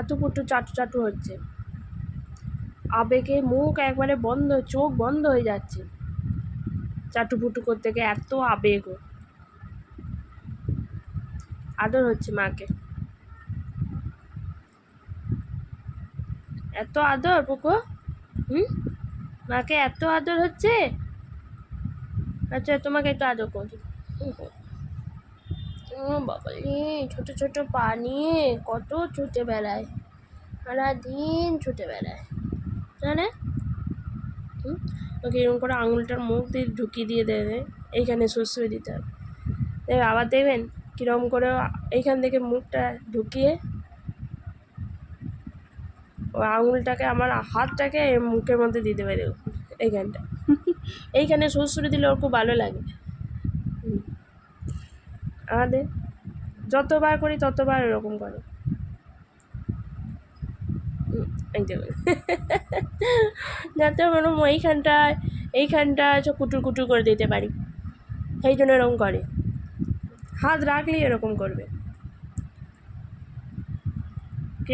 হাতুপুটু চাটু চাটু হচ্ছে। আবেগে মুখ একবারে বন্ধ, চোখ বন্ধ হয়ে যাচ্ছে। চাটুপুটু করতে গিয়ে এত আবেগ আদর হচ্ছে মাকে। এত আদর পুকো? হুম? মাকে এত আদর হচ্ছে? আচ্ছা তোমাকে একটু আদর করি। বাবা ছোট ছোট পা নিয়ে কত ছুটে বেড়ায়। সারাদিন ছুটে বেড়ায়। জানে ওকে এরকম করে আঙুলটার মুখ দিয়ে ঢুকিয়ে দিয়ে দেবে এইখানে শুশুয়ে দিতে হবে। দেবে আবার দেখবেন কীরকম করে এইখান থেকে মুখটা ঢুকিয়ে ও আঙুলটাকে আমার হাতটাকে মুখের মধ্যে দিয়ে দেবে দেখুন এইখানটা। এইখানে সুরসুরি দিলে ওর খুব ভালো লাগে। আমাদের যতবার করি, ততবার এরকম করে। যাতে মানে এইখানটায় এইখানটায় সব কুটুর কুটুর করে দিতে পারি। সেই জন্য এরকম করে। হাত রাখলেই এরকম করবে।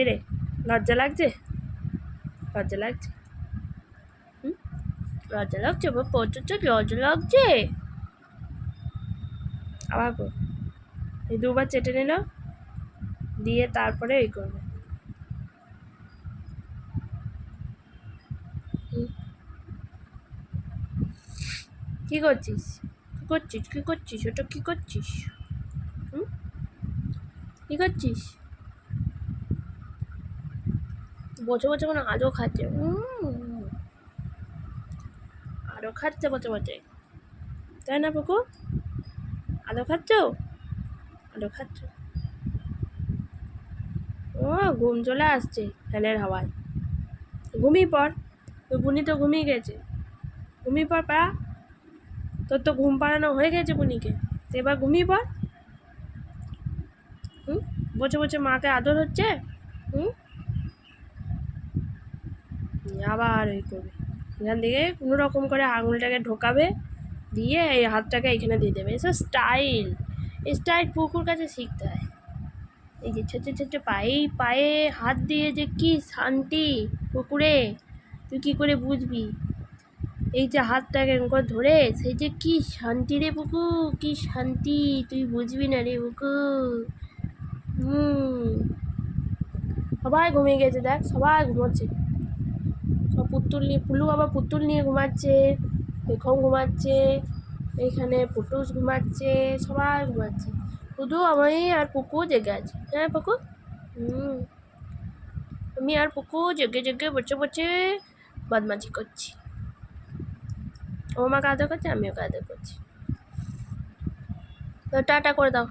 রে, লজ্জা লাগছে? লজ্জা লাগছে? লজ্জা লাগছে? প্রচুর লজ্জা লাগছে। আবার এই দুবার চেটে নিল, দিয়ে তারপরে এই করবে। কি করছিস? কি করছিস? কি করছিস? ওটা কি করছিস? কি করছিস? বসে বসে কোনো আদৌ খাচ্ছে। আরও খাচ্ছে বসে বসে। তাই না, পুকু? আদৌ খাচ্ছ? খাচ্ছ। ও, ঘুম চলে আসছে ফ্যানের হাওয়ায়। ঘুমিয়ে পর তো বুনি তো ঘুমিয়ে গেছে। ঘুমিয়ে পর পা তোর তো ঘুম পাড়ানো হয়ে গেছে বুনিকে। এবার ঘুমিয়ে পর হুম? বসে বসে মাকে আদর হচ্ছে। হুম? আবার ওই করবে। এখান থেকে কোনো রকম করে আঙুলটাকে ঢোকাবে, দিয়ে এই হাতটাকে এখানে দিয়ে দেবে। এসব স্টাইল। এই স্টাইল পুকুর কাছে শিখতে হয়। এই যে ছোটো ছোটো পায়ে পায়ে হাত দিয়ে যে কি শান্তি পুকুরে, তুই কী করে বুঝবি? এই যে হাতটাকে করে ধরে, সেই যে কি শান্তি রে পুকু কি শান্তি, তুই বুঝবি না রে পুকু হুম। সবাই ঘুমিয়ে গেছে, দেখ, সবাই ঘুমাচ্ছে। সব পুতুল নিয়ে পুলু আবার পুতুল নিয়ে ঘুমাচ্ছে, পেখম ঘুমাচ্ছে এইখানে পুটুস ঘুমাচ্ছে, সবাই ঘুমাচ্ছে। শুধু আমি আর পুকু জেগে আছে। হ্যাঁ পুকু? হুম। আমি আর পুকু জেগে জেগে বসে বসে বদমাজি করছি। ও আমাকে আদর করছে, আমিও আদর করছি। তো টাটা করে দাও।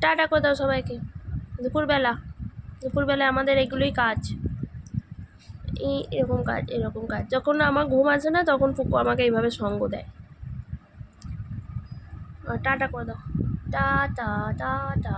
টাটা করে দাও সবাইকে। দুপুরবেলা। দুপুরবেলা আমাদের এগুলোই কাজ। এই এরকম কাজ এরকম কাজ। যখন আমার ঘুম আসে না, তখন ফুকু আমাকে এইভাবে সঙ্গ দেয়। টাটা করে দাও টা টা টা টা